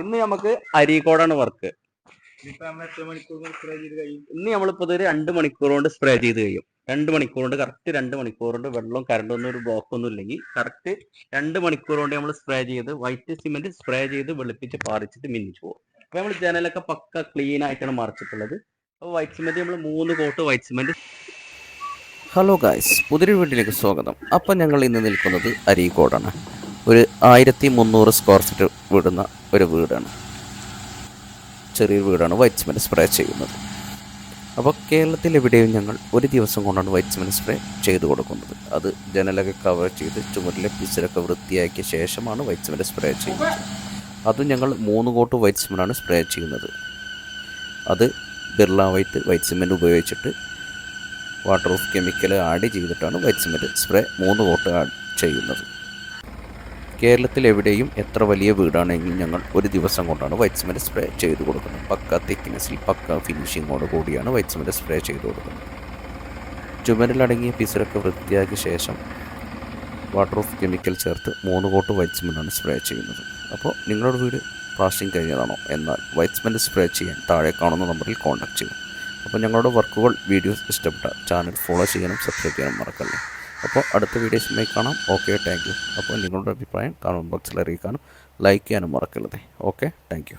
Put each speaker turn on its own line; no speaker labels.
ഇന്ന് നമുക്ക് അരീക്കോടാണ് വർക്ക് ഇന്ന് നമ്മളിപ്പോ ഇതൊരു രണ്ട് മണിക്കൂർ കൊണ്ട് സ്പ്രേ ചെയ്ത് കഴിയും. രണ്ട് മണിക്കൂർ കൊണ്ട് കറക്റ്റ് രണ്ട് മണിക്കൂർ കൊണ്ട് വെള്ളവും കറണ്ട് ഒന്നും ഒരു ബ്ലോക്ക് ഒന്നും ഇല്ലെങ്കിൽ കറക്റ്റ് രണ്ട് മണിക്കൂർ കൊണ്ട് നമ്മൾ സ്പ്രേ ചെയ്ത് വൈറ്റ് സിമെന്റ് സ്പ്രേ ചെയ്ത് വെളുപ്പിച്ച് പാറിച്ചിട്ട് മിന്നിച്ചു പോകും അപ്പൊ നമ്മൾ ജനലൊക്കെ പക്ക ക്ലീൻ ആയിട്ടാണ് മറിച്ചിട്ടുള്ളത്. അപ്പോൾ വൈറ്റ് സിമെന്റ് നമ്മൾ മൂന്ന് coat white cement
hello guys പുതിയൊരു വീട്ടിലേക്ക് സ്വാഗതം. അപ്പം ഞങ്ങൾ ഇന്ന് നിൽക്കുന്നത് അരീക്കോടാണ്. ഒരു ആയിരത്തി മുന്നൂറ് സ്ക്വയർ ഫീറ്റ് വിടുന്ന ഒരു വീടാണ്. ചെറിയൊരു വീടാണ് വൈറ്റ് സിമെന്റ് സ്പ്രേ ചെയ്യുന്നത്. അപ്പോൾ കേരളത്തിൽ എവിടെയും ഞങ്ങൾ ഒരു ദിവസം കൊണ്ടാണ് വൈറ്റ് സിമെന്റ് സ്പ്രേ ചെയ്തു കൊടുക്കുന്നത്. അത് ജനലൊക്കെ കവർ ചെയ്ത് ചുമരിലെ പിസിലൊക്കെ വൃത്തിയാക്കിയ ശേഷമാണ് വൈറ്റ് സിമെന്റ് സ്പ്രേ ചെയ്യുന്നത്. അതും ഞങ്ങൾ മൂന്ന് കോട്ട് വൈറ്റ് സിമെന്റാണ് സ്പ്രേ ചെയ്യുന്നത്. അത് ബിർള വൈറ്റ് വൈറ്റ് സിമെന്റ് ഉപയോഗിച്ചിട്ട് വാട്ടർ പ്രൂഫ് കെമിക്കൽ ആഡ് ചെയ്തിട്ടാണ് വൈറ്റ് സിമെന്റ് സ്പ്രേ മൂന്ന് കോട്ട് ആഡ് ചെയ്യുന്നത്. കേരളത്തിൽ എവിടെയും എത്ര വലിയ വീടാണെങ്കിലും ഞങ്ങൾ ഒരു ദിവസം കൊണ്ടാണ് വൈറ്റ് സിമെന്റ് സ്പ്രേ ചെയ്ത് കൊടുക്കുന്നത്. പക്ക തിക്നെസ്സിൽ പക്ക ഫിനിഷിങ്ങോട് കൂടിയാണ് വൈറ്റ് സിമെന്റ് സ്പ്രേ ചെയ്ത് കൊടുക്കുന്നത്. ചുമരിലടങ്ങിയ പിസറൊക്കെ വൃത്തിയാക്കിയ ശേഷം വാട്ടർ ഓഫ് കെമിക്കൽ ചേർത്ത് മൂന്ന് കോട്ട് വൈറ്റ് സിമെന്റാണ് സ്പ്രേ ചെയ്യുന്നത്. അപ്പോൾ നിങ്ങളുടെ വീട് പ്ലാസ്റ്റിംഗ് കഴിഞ്ഞതാണോ? എന്നാൽ വൈറ്റ് സിമെന്റ് സ്പ്രേ ചെയ്യാൻ താഴെ കാണുന്ന നമ്പറിൽ കോൺടാക്ട് ചെയ്യും അപ്പോൾ ഞങ്ങളുടെ വർക്കുകൾ വീഡിയോസ് ഇഷ്ടപ്പെട്ട ചാനൽ ഫോളോ ചെയ്യാനും സബ്സ്ക്രൈബ് ചെയ്യാനും മറക്കല്ലേ. അപ്പോൾ അടുത്ത വീഡിയോസുമായി കാണാം. ഓക്കെ താങ്ക് യു അപ്പോൾ നിങ്ങളുടെ അഭിപ്രായം കമന്റ് ബോക്സിൽ അറിയിക്കാനും ലൈക്ക് ചെയ്യാനും മറക്കരുത്. Okay thank